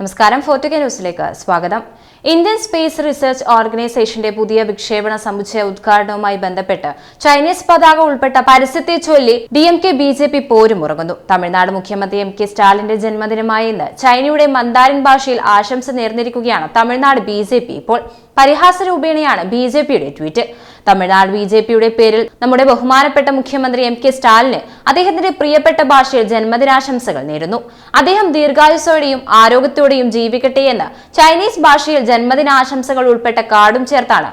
നമസ്കാരം ഫോർട്ടുക ന്യൂസിലേക്ക് സ്വാഗതം. ഇന്ത്യൻ സ്പേസ് റിസർച്ച് ഓർഗനൈസേഷന്റെ പുതിയ വിക്ഷേപണ സമുച്ചയ ഉദ്ഘാടനവുമായി ബന്ധപ്പെട്ട് ചൈനീസ് പതാക ഉൾപ്പെട്ട പരസ്യത്തെ ചൊല്ലി D M K B J P പോരുമുറങ്ങുന്നു Tamil Nadu മുഖ്യമന്ത്രി എം കെ സ്റ്റാലിന്റെ ജന്മദിനമായ ഇന്ന് ചൈനയുടെ മന്ദാരിൻ ഭാഷയിൽ ആശംസ നേർന്നിരിക്കുകയാണ് തമിഴ്നാട് ബി ജെ പി ഇപ്പോൾ. പരിഹാസ രൂപേണയാണ് ബി ജെ പിയുടെ ട്വീറ്റ്. തമിഴ്നാട് ബി ജെ പിയുടെ പേരിൽ നമ്മുടെ ബഹുമാനപ്പെട്ട മുഖ്യമന്ത്രി എം കെ സ്റ്റാലിന് അദ്ദേഹത്തിന്റെ പ്രിയപ്പെട്ട ഭാഷയിൽ ജന്മദിനാശംസകൾ നേരുന്നു. അദ്ദേഹം ദീർഘായുസോടെയും ആരോഗ്യത്തോടെയും ജീവിക്കട്ടെ എന്ന് ചൈനീസ് ഭാഷയിൽ ജന്മദിനാശംസകൾ ഉൾപ്പെട്ട കാർഡും ചേർത്താണ്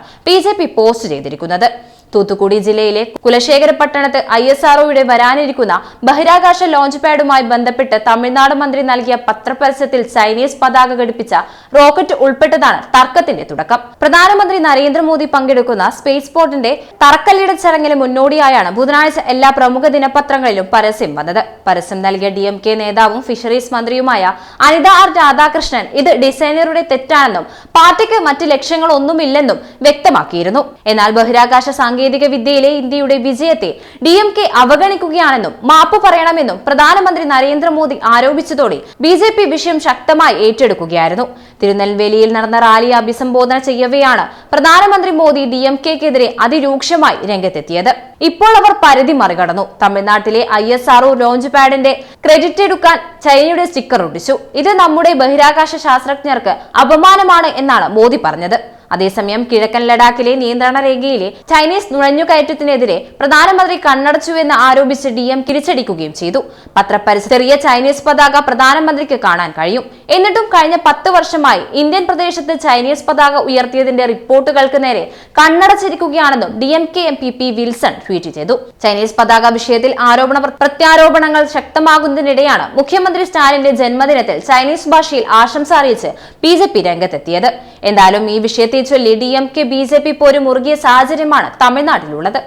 ബി പോസ്റ്റ് ചെയ്തിരിക്കുന്നത്. തൂത്തുക്കുടി ജില്ലയിലെ കുലശേഖര പട്ടണത്ത് ഐ എസ് ആർഒയുടെ വരാനിരിക്കുന്ന ബഹിരാകാശ ലോഞ്ച് പാഡുമായി ബന്ധപ്പെട്ട് തമിഴ്നാട് മന്ത്രി നൽകിയ പത്രപരസ്യത്തിൽ ചൈനീസ് പതാക ഘടിപ്പിച്ച റോക്കറ്റ് ഉൾപ്പെട്ടതാണ് തർക്കത്തിന്റെ തുടക്കം. പ്രധാനമന്ത്രി നരേന്ദ്രമോദി പങ്കെടുക്കുന്ന സ്പേസ് പോർട്ടിന്റെ തറക്കല്ലിട ചടങ്ങിന് മുന്നോടിയായാണ് ബുധനാഴ്ച എല്ലാ പ്രമുഖ ദിനപത്രങ്ങളിലും പരസ്യം വന്നത്. പരസ്യം നൽകിയ ഡി എം കെ നേതാവും ഫിഷറീസ് മന്ത്രിയുമായ അനിത ആർ രാധാകൃഷ്ണൻ ഇത് ഡിസൈനറുടെ തെറ്റാണെന്നും പാർട്ടിക്ക് മറ്റ് ലക്ഷ്യങ്ങളൊന്നുമില്ലെന്നും വ്യക്തമാക്കിയിരുന്നു. എന്നാൽ ബഹിരാകാശ സാങ്കേതിക വിദ്യയിലെ ഇന്ത്യയുടെ വിജയത്തെ ഡി എം കെ അവഗണിക്കുകയാണെന്നും മാപ്പ് പറയണമെന്നും പ്രധാനമന്ത്രി നരേന്ദ്രമോദി ആരോപിച്ചതോടെ ബി ജെ പി വിഷയം ശക്തമായി ഏറ്റെടുക്കുകയായിരുന്നു. തിരുനെൽവേലിയിൽ നടന്ന റാലിയെ അഭിസംബോധന ചെയ്യവെയാണ് പ്രധാനമന്ത്രി മോദി ഡി എം കെക്കെതിരെ അതിരൂക്ഷമായി രംഗത്തെത്തിയത്. ഇപ്പോൾ അവർ പരിധി മറികടന്നു. തമിഴ്നാട്ടിലെ I S R O launch പാഡിന്റെ credit എടുക്കാൻ ചൈനയുടെ സ്റ്റിക്കർ ഒട്ടിച്ചു. ഇത് നമ്മുടെ ബഹിരാകാശ ശാസ്ത്രജ്ഞർക്ക് അപമാനമാണ് എന്നാണ് മോദി പറഞ്ഞത്. അതേസമയം കിഴക്കൻ ലഡാക്കിലെ നിയന്ത്രണ രേഖയിലെ ചൈനീസ് നുഴഞ്ഞുകയറ്റത്തിനെതിരെ പ്രധാനമന്ത്രി കണ്ണടച്ചുവെന്ന് ആരോപിച്ച് ഡി എം തിരിച്ചടിക്കുകയും ചെയ്തു. പത്രപരസ്യ ചെറിയ ചൈനീസ് പതാക പ്രധാനമന്ത്രിക്ക് കാണാൻ കഴിയും. എന്നിട്ടും കഴിഞ്ഞ പത്ത് വർഷമായി ഇന്ത്യൻ പ്രദേശത്ത് ചൈനീസ് പതാക ഉയർത്തിയതിന്റെ റിപ്പോർട്ടുകൾക്ക് നേരെ കണ്ണടച്ചിരിക്കുകയാണെന്നും D M K M P P Wilson tweet ചെയ്തു. ചൈനീസ് പതാക വിഷയത്തിൽ ആരോപണ പ്രത്യാരോപണങ്ങൾ ശക്തമാകുന്നതിനിടെയാണ് മുഖ്യമന്ത്രി സ്റ്റാലിന്റെ ജന്മദിനത്തിൽ ചൈനീസ് ഭാഷയിൽ ആശംസ അറിയിച്ച് ബി ജെ പി രംഗത്തെത്തിയത്. എന്തായാലും ഈ വിഷയത്തെ ചൊല്ലി D M K B J P പോരും മുറുകിയ സാഹചര്യമാണ് തമിഴ്നാട്ടിലുള്ളത്.